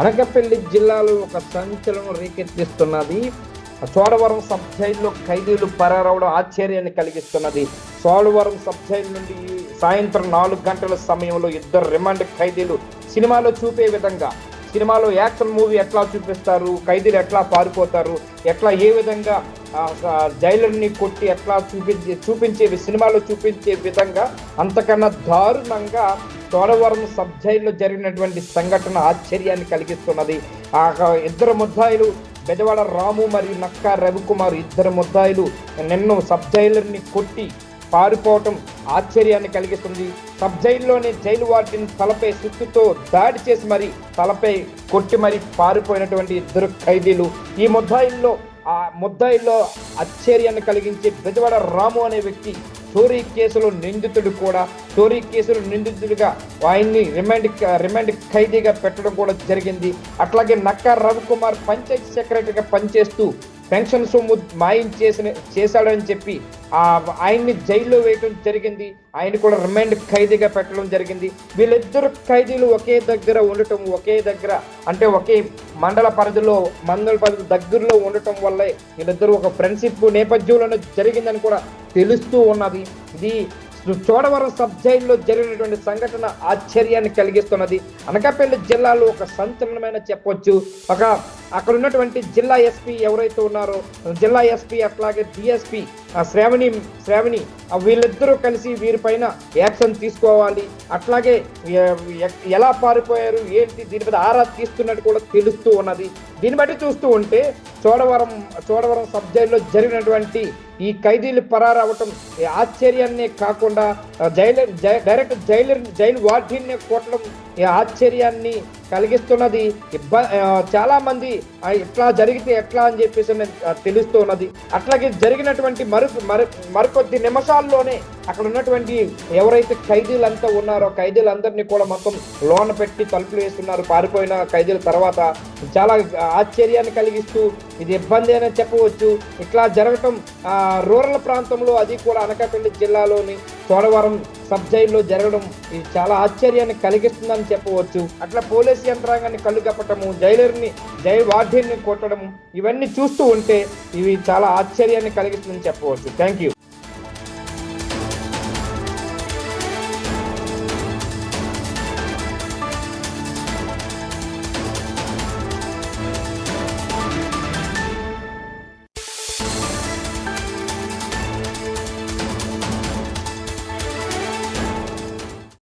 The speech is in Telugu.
అనకపల్లి జిల్లాలో ఒక సంచలనం రేకెత్తిస్తున్నది. చోడవరం సబ్ జైల్లో ఖైదీలు పరారవడం ఆశ్చర్యాన్ని కలిగిస్తున్నది. చోడవరం సబ్ నుండి సాయంత్రం నాలుగు గంటల సమయంలో ఇద్దరు రిమాండ్ ఖైదీలు సినిమాలో చూపే విధంగా సినిమాలో యాక్షన్ మూవీ ఎట్లా చూపిస్తారు ఖైదీలు ఎట్లా పారిపోతారు ఎట్లా ఏ విధంగా జైలర్ని కొట్టి ఎట్లా చూపించే చూపించే సినిమాలో చూపించే విధంగా అంతకన్నా దారుణంగా చోడవరం సబ్ జైల్లో జరిగినటువంటి సంఘటన ఆశ్చర్యాన్ని కలిగిస్తున్నది. ఆ ఇద్దరు ముద్దాయిలు బెజవాడ రాము మరియు నక్కా రవికుమార్ ఇద్దరు ముద్దాయిలు నిన్ను సబ్ జైలర్ని కొట్టి పారిపోవటం ఆశ్చర్యాన్ని కలిగిస్తుంది. సబ్ జైల్లోనే జైలు వార్డెన్ తలపై సుత్తుతో దాడి చేసి మరి తలపై కొట్టి మరి పారిపోయినటువంటి ఇద్దరు ఖైదీలు. ఈ ముద్దాయిల్లో ఆ ముద్దాయిల్లో ఆశ్చర్యాన్ని కలిగించే బెజవాడ రాము అనే వ్యక్తి చోరీ కేసులో నిందితుడు కూడా చోరీ కేసులో నిందితుడిగా ఆయన్ని రిమాండ్ రిమాండ్ ఖైదీగా పెట్టడం కూడా జరిగింది. అట్లాగే నక్కా రవికుమార్ పంచాయతీ సెక్రటరీగా పనిచేస్తూ పెన్షన్ సొమ్ము మాయం చేసిన చేశాడని చెప్పి ఆయన్ని జైల్లో వేయటం జరిగింది. ఆయన కూడా రిమైండ్ ఖైదీగా పెట్టడం జరిగింది. వీళ్ళిద్దరు ఖైదీలు ఒకే దగ్గర ఉండటం ఒకే దగ్గర అంటే ఒకే మండల పరిధిలో మండల పరిధి దగ్గరలో ఉండటం వల్లే వీళ్ళిద్దరూ ఒక ఫ్రెండ్షిప్ నేపథ్యంలోనే జరిగిందని కూడా తెలుస్తూ ఉన్నది. ఇది చోడవరం సబ్ జైల్లో జరిగినటువంటి సంఘటన ఆశ్చర్యాన్ని కలిగిస్తున్నది. అనకాపల్లి జిల్లాలో ఒక సంచలనమైన చెప్పొచ్చు. ఒక అక్కడ ఉన్నటువంటి జిల్లా ఎస్పీ ఎవరైతే ఉన్నారో జిల్లా ఎస్పీ అట్లాగే డిఎస్పీ శ్రావణి శ్రావణి వీళ్ళిద్దరూ కలిసి వీరిపైన యాక్షన్ తీసుకోవాలి. అట్లాగే ఎలా పారిపోయారు ఏంటి దీని మీద ఆరా తీస్తున్నట్టు కూడా తెలుస్తూ ఉన్నది. దీన్ని బట్టి చూస్తూ ఉంటే చోడవరం చోడవరం సబ్ జైల్లో జరిగినటువంటి ఈ ఖైదీలు పరారవటం ఈ ఆశ్చర్యాన్నే కాకుండా jail jailer direct jailer jail వార్డీన్నే కొట్టడం ఈ ఆశ్చర్యాన్ని కలిగిస్తున్నది. ఇబ్బ చాలామంది చాలా మంది ఆ, ఇట్లా జరిగితే ఎట్లా అని చెప్పేసి నేను, తెలుస్తూ ఉన్నది. అట్లాగే జరిగినటువంటి మరు మరి మరికొద్ది నిమిషాల్లోనే అక్కడ ఉన్నటువంటి ఎవరైతే ఖైదీలంతా ఉన్నారో ఖైదీలందరినీ కూడా మొత్తం లోన పెట్టి తలుపులు వేస్తున్నారు. పారిపోయిన ఖైదీల తర్వాత చాలా ఆశ్చర్యాన్ని కలిగిస్తూ ఇది ఇబ్బంది అని చెప్పవచ్చు. ఇట్లా జరగటం రూరల్ ప్రాంతంలో అది కూడా అనకాపల్లి జిల్లాలోని చోడవరం సబ్ జైల్లో జరగడం ఇది చాలా ఆశ్చర్యాన్ని కలిగిస్తుందని చెప్పవచ్చు. అట్లా పోలీస్ యంత్రాంగాన్ని కళ్ళు కప్పటము జైలర్ని జైలు వార్డెన్ని కొట్టడము ఇవన్నీ చూస్తూ ఉంటే ఇవి చాలా ఆశ్చర్యాన్ని కలిగిస్తుందని చెప్పవచ్చు. Thank you